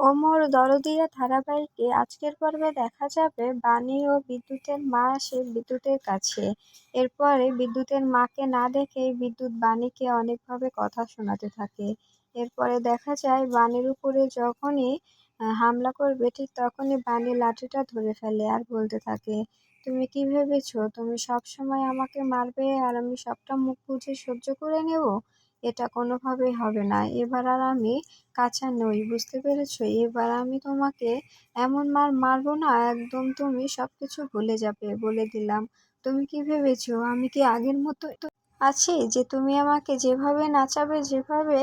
ওমর দরদিয়া ধারাবাহিকে আজকের পর্বে দেখা যাবে বাণী ও বিদ্যুতের মা আসে বিদ্যুতের কাছে। এরপরে বিদ্যুতের মাকে না দেখেই বিদ্যুৎ বাণীকে অনেকভাবে কথা শোনাতে থাকে। এরপরে দেখা যায় বাণীর উপরে যখনই হামলা করবে ঠিক তখনই বাণী লাঠিটা ধরে ফেলে আর বলতে থাকে, তুমি কি ভেবেছো? তুমি সব সময় আমাকে মারবে আর আমি সবটা মুখ বুঝে সহ্য করে নেব? এটা কোনোভাবেই হবে না। এবার আর আমি কাঁচা নই, বুঝতে পেরেছ? এবার আমি তোমাকে এমন মার মারবো না, একদম তুমি সব কিছু ভুলে যাবে বলে দিলাম। তুমি কি ভেবেছো? আমি কি আগের মতো আছি যে তুমি আমাকে যেভাবে নাচাবে, যেভাবে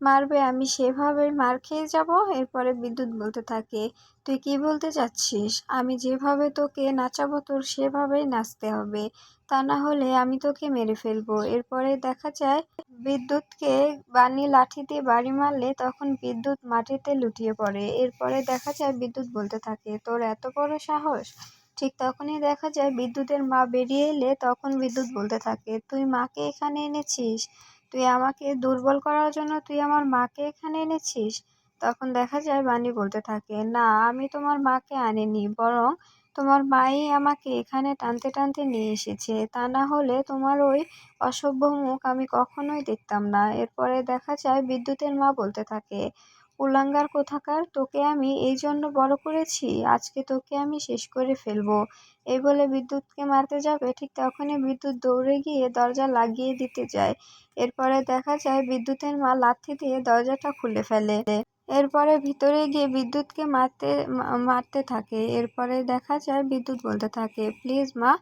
মারবে, আমি সেভাবে মার খেয়ে যাব। এরপরে বিদ্যুৎ বলতে থাকে, তুই কি বলতে চাচ্ছিস? আমি যেভাবে তোকে নাচাবো, তোর সেভাবেই নাচতে হবে। তা না হলে আমি তোকে মেরে ফেলব। এরপরে দেখা যায়, বিদ্যুৎকে বানি লাঠি দিয়ে বাড়ি মারলে তখন বিদ্যুৎ মাটিতে লুটিয়ে পড়ে। এরপরে দেখা যায়, বিদ্যুৎ বলতে থাকে, তোর এত বড় সাহস? ঠিক তখনই দেখা যায় বিদ্যুতের মা বেরিয়ে এলে তখন বিদ্যুৎ বলতে থাকে, তুই মাকে এখানে এনেছিস? তুই আমাকে দুর্বল করার জন্য তুই আমার মাকে এখানে এনেছিস? তখন দেখা যায় বাণী বলতে থাকে, না, আমি তোমার মাকে আনিনি, বরং তোমার মাই আমাকে এখানে টানতে টানতে নিয়ে এসেছে। তা না হলে তোমার ওই অসভ্য মুখ আমি কখনোই দেখতাম না। এরপরে দেখা যায় বিদ্যুতের মা বলতে থাকে কুলাঙ্গার কোথাকার, তোকে আমি এই জন্য বড় করেছি, আজকে তোকে আমি শেষ করে ফেলব। এই বলে বিদ্যুৎকে মারতে যাবে, ঠিক তখনই বিদ্যুৎ দৌড়ে গিয়ে দরজা লাগিয়ে দিতে যায়। এরপরে দেখা যায় বিদ্যুতের মা লাথি দিয়ে দরজাটা খুলে ফেলে। এরপরে ভিতরে গিয়ে বিদ্যুৎকে মারতে মারতে থাকে। এরপরে দেখা যায় বিদ্যুৎ বলতে থাকে, প্লিজ মা,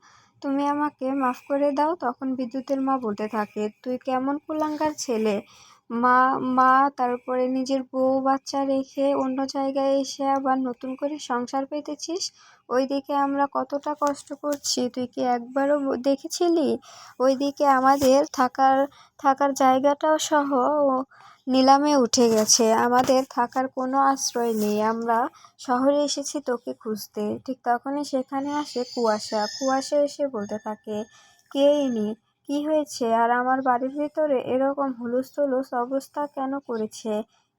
তুমি আমাকে মাফ করে দাও। তখন বিদ্যুতের মা বলতে থাকে, তুই কেমন কুলাঙ্গার ছেলে? মা মা, তারপরে নিজের বউ বাচ্চা রেখে অন্য জায়গায় এসে আবার নতুন করে সংসার পেতেছিস? ওইদিকে আমরা কতটা কষ্ট করছি। তুই কি একবারও দেখেছিলি? ওইদিকে আমাদের থাকার থাকার জায়গাটাও সহ নিলামে উঠে গেছে। আমাদের থাকার কোনো আশ্রয় নেই। আমরা শহরে এসেছি তোকে খুঁজতে। ঠিক তখনই সেখানে আসে কুয়াশা। কুয়াশা এসে বলতে থাকে, কে ইনি? কি হয়েছে? আর আমার বাড়ির ভিতরে এরকম হুলুস তুলুস অবস্থা কেন করেছে?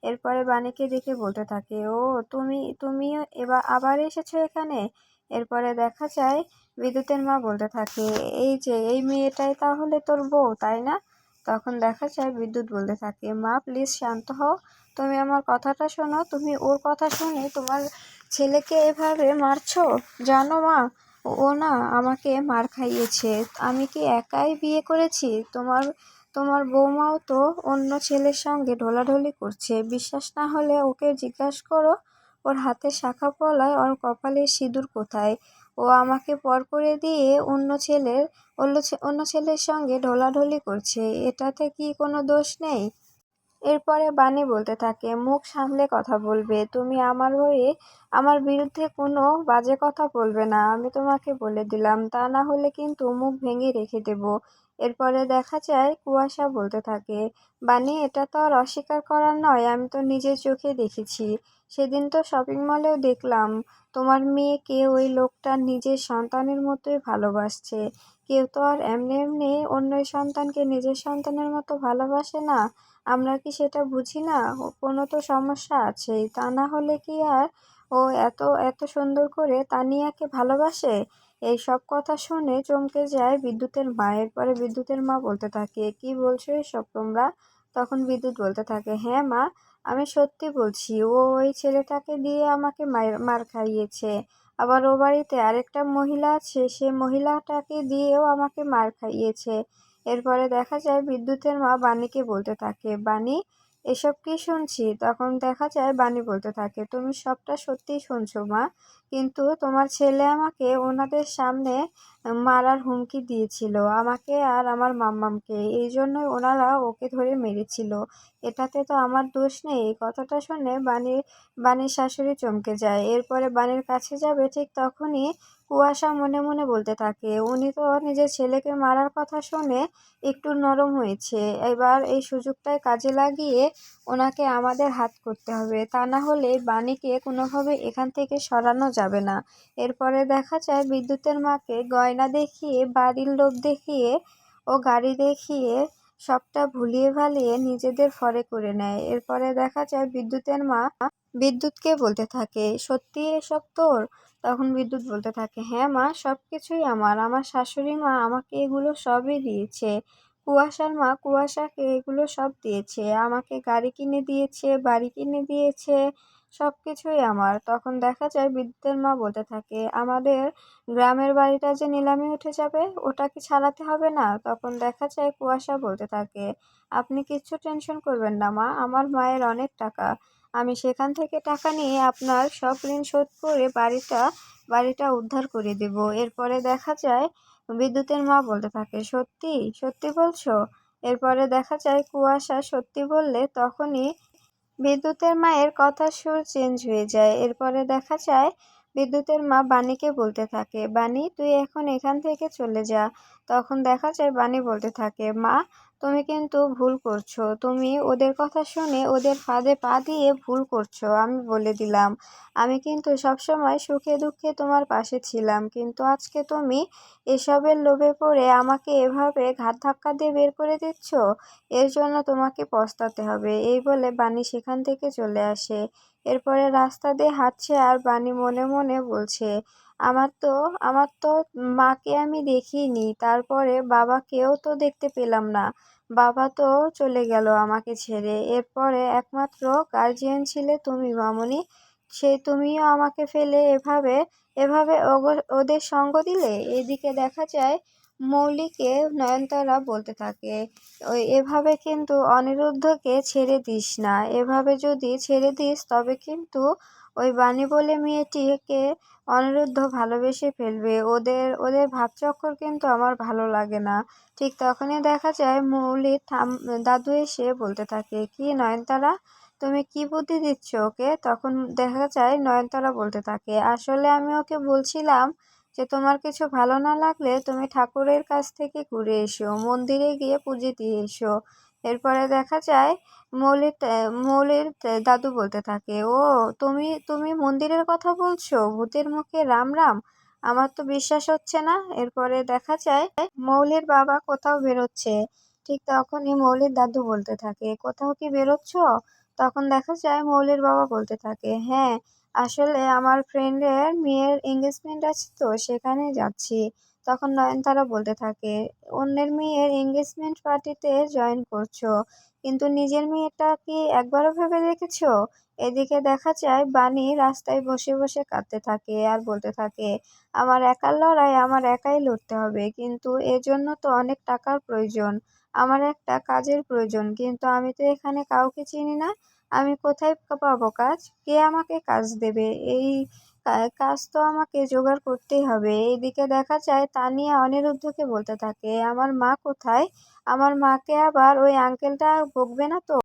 এরপরে বাণীকে দেখে বলতে থাকে, ও, তুমি, তুমিও এবার আবার এসেছ এখানে? এরপরে দেখা যায়, বিদ্যুতের মা বলতে থাকে, এই যে, এই মেয়েটাই তাহলে তোর বউ, তাই না? তখন দেখা যায়, বিদ্যুৎ বলতে থাকে, মা, প্লিজ শান্ত হও। তুমি আমার কথাটা শোনো। তুমি ওর কথা শুনে তোমার ছেলেকে এভাবে মারছো? জানো মা ও না আমাকে মার খাইয়েছে। আমি কি একাই বিয়ে করেছি? তোমার তোমার বৌমাও তো অন্য ছেলের সঙ্গে ঢোলাঢলি করছে। বিশ্বাস না হলে ওকে জিজ্ঞাসা করো, ওর হাতে শাখা পলায় ওর কপালে সিঁদুর কোথায়? ও আমাকে পর করে দিয়ে অন্য ছেলের অন্য ছেলের সঙ্গে ঢোলাঢলি করছে। এটাতে কি কোনো দোষ নেই? এরপরে বাণী বলতে থাকে, মুখ সামলে কথা বলবে। তুমি আমার হয়ে আমার বিরুদ্ধে কোনো বাজে কথা বলবে না। আমি তোমাকে বলে দিলাম। তা না হলে কিন্তু মুখ ভেঙে রেখে দেব। এরপরে দেখা যায় কুয়াশা বলতে থাকে, বাণী, এটা তো আর অস্বীকার করার নয়। আমি তো নিজের চোখে দেখেছি। সেদিন তো শপিং মলেও দেখলাম। তোমার মেয়েকে ওই লোকটা নিজের সন্তানের মতোই ভালোবাসছে। কেউ তো আর এমনি এমনি অন্য সন্তানকে নিজের সন্তানের মতো ভালোবাসে না। আমরা কি সেটা বুঝি না? কোনো তো সমস্যা আছেই। তা না হলে কি আর ও এত এত সুন্দর করে তানিয়াকে ভালোবাসে? এই সব কথা শুনে চমকে যায় বিদ্যুতের মা। এরপরে বিদ্যুতের মা বলতে থাকে, কি বলছো এসব তোমরা? তখন বিদ্যুৎ বলতে থাকে হ্যাঁ মা, আমি সত্যি বলছি। ও ওই ছেলেটাকে দিয়ে আমাকে মার খাইয়েছে। আবার ও বাড়িতে আরেকটা মহিলা আছে। সে মহিলাটাকে দিয়েও আমাকে মার খাইয়েছে। এরপরে দেখা যায় বিদ্যুতের মা বাণীকে বলতে থাকে, বাণী, এসব কি শুনছি? তখন দেখা যায় বাণী বলতে থাকে, তুমি সবটা সত্যিই শুনছো মা, কিন্তু তোমার ছেলে আমাকে ওনাদের সামনে মারার হুমকি দিয়েছিল, আমাকে আর আমার মাম্মামকে। এই জন্যই ওনারা ওকে ধরে মেরেছিল। এটাতে তো আমার দোষ নেই। এই কথাটা শুনে বাণীর বাণীর শাশুড়ি চমকে যায়। এরপরে বাণীর কাছে যাবে, ঠিক তখনই কুয়াশা মনে মনে বলতে থাকে। উনি তো নিজের ছেলেকে মারার কথা শুনে একটু নরম হয়েছে। এবার এই সুযোগটায় কাজে লাগিয়ে ওনাকে আমাদের হাত করতে হবে। তা না হলে বাণীকে কোনোভাবে এখান থেকে সরানো যাবে না। এরপরে দেখা যায় বিদ্যুতের মাকে গয়না দেখিয়ে, বাড়ির লোক দেখিয়ে ও গাড়ি দেখিয়ে সবটা ভুলিয়ে ভালিয়ে নিজেদের ফরে করে নেয়। এরপরে দেখা যায় বিদ্যুতের মা বিদ্যুৎকে বলতে থাকে, সত্যি এসব তোর? তখন বিদ্যুৎ বলতে থাকে হ্যাঁ মা সব কিছুই আমার। আমার শাশুড়ি মা আমাকে এগুলো সবই দিয়েছে। কুয়াশার মা কুয়াশাকে এগুলো সব দিয়েছে। আমাকে গাড়ি কিনে দিয়েছে, বাড়ি কিনে দিয়েছে সব কিছুই আমার। তখন দেখা যায় বিদ্যুতের মা বলতে থাকে, আমাদের গ্রামের বাড়িটা যে নিলামে উঠে যাবে, ওটা কি ছাড়াতে হবে না? তখন দেখা যায় কুয়াশা বলতে থাকে, আপনি কিচ্ছু টেনশন করবেন না মা, আমার মায়ের অনেক টাকা। আমি সেখান থেকে টাকা নিয়ে আপনার সব ঋণ শোধ করে বাড়িটা বাড়িটা উদ্ধার করে দেব। এরপরে দেখা যায়, বিদ্যুতের মা বলতে থাকে, সত্যি? সত্যি বলছো? এরপরে দেখা যায়, কুয়াশা সত্যি বললে তখনই বিদ্যুতের মায়ের কথার সুর চেঞ্জ হয়ে যায়। এরপরে দেখা যায় বিদ্যুতের মা বাণীকে বলতে থাকে। বাণী, তুই এখন এখান থেকে চলে যা। তখন দেখা যায় বাণী বলতে থাকে, মা, তুমি কিন্তু ভুল করছ। তুমি ওদের কথা শুনে ওদের ফাঁদে পা দিয়ে ভুল করছ, আমি বলে দিলাম। আমি কিন্তু সবসময় সুখে দুঃখে তোমার পাশে ছিলাম। কিন্তু আজকে তুমি এসবের লোভে পড়ে আমাকে এভাবে ঘাত ধাক্কা দিয়ে বের করে দিচ্ছ? এর জন্য তোমাকে পস্তাতে হবে। এই বলে বাণী সেখান থেকে চলে আসে। এরপরে রাস্তা দিয়ে হাঁটছে আর বাণী মনে মনে বলছে, আমার তো আমার তো মাকে আমি দেখিনি, তারপরে বাবাকেও তো দেখতে পেলাম না। বাবা তো চলে গেল আমাকে ছেড়ে। এরপরে একমাত্র গার্জিয়ান ছিলে তুমি, মামনি। সে তুমিও আমাকে ফেলে এভাবে এভাবে ওদের সঙ্গ দিলে? এদিকে দেখা যায় মৌলিকে নয়নতারা বলতে থাকে। ওই, এভাবে কিন্তু অনিরুদ্ধকে ছেড়ে দিস না। এভাবে যদি ছেড়ে দিস, তবে কিন্তু ওই বাণী বলে মেয়েটিকে অনিরুদ্ধ ভালোবেসে ফেলবে। ওদের ওদের ভাবচক্কর কিন্তু আমার ভালো লাগে না। ঠিক তখনই দেখা যায় মৌলি থাম, দাদু এসে বলতে থাকে, কি নয়নতারা, তুমি কি বুদ্ধি দিচ্ছ ওকে? তখন দেখা যায় নয়নতারা বলতে থাকে, আসলে আমি ওকে বলছিলাম যে তোমার কিছু ভালো না লাগলে তুমি ঠাকুরের কাছ থেকে ঘুরে এসো, মন্দিরে গিয়ে পুজো দিয়ে এসো। এরপরে দেখা যায় মৌলির মৌলির দাদু বলতে থাকে, ও, তুমি তুমি মন্দিরের কথা বলছো? ভূতের মুখে রাম রাম? আমার তো বিশ্বাস হচ্ছে না। এরপরে দেখা যায় মৌলির বাবা কোথাও বেরোচ্ছে। ঠিক তখনই মৌলির দাদু বলতে থাকে, কোথাও কি বেরোচ্ছ? তখন দেখা যায় মৌলির বাবা বলতে থাকে হ্যাঁ আসলে আমার ফ্রেন্ডের মেয়ের এঙ্গেজমেন্ট আছে তো, সেখানে যাচ্ছি। তখন নয়নতারা বলতে থাকে, অন্যের মেয়ের এঙ্গেজমেন্ট পার্টিতে জয়েন করছ, কিন্তু নিজের মেয়েটা কি একবারও ভেবে দেখেছ? এদিকে দেখা যায়, বাণী রাস্তায় বসে বসে কাঁদতে থাকে আর বলতে থাকে, আমার একার লড়াই আমার একাই লড়তে হবে, কিন্তু এজন্য তো অনেক টাকার প্রয়োজন। আমার একটা কাজের প্রয়োজন, কিন্তু আমি তো এখানে কাউকে চিনি না। আমি কোথায় পাবো কাজ? কে আমাকে কাজ দেবে? এই কাজ তো আমাকে জোগাড় করতেই হবে। এইদিকে দেখা যায় তা নিয়ে অনিরুদ্ধকে বলতে থাকে, আমার মা কোথায়? আমার মাকে আবার ওই আঙ্কেলটা বকবে না তো?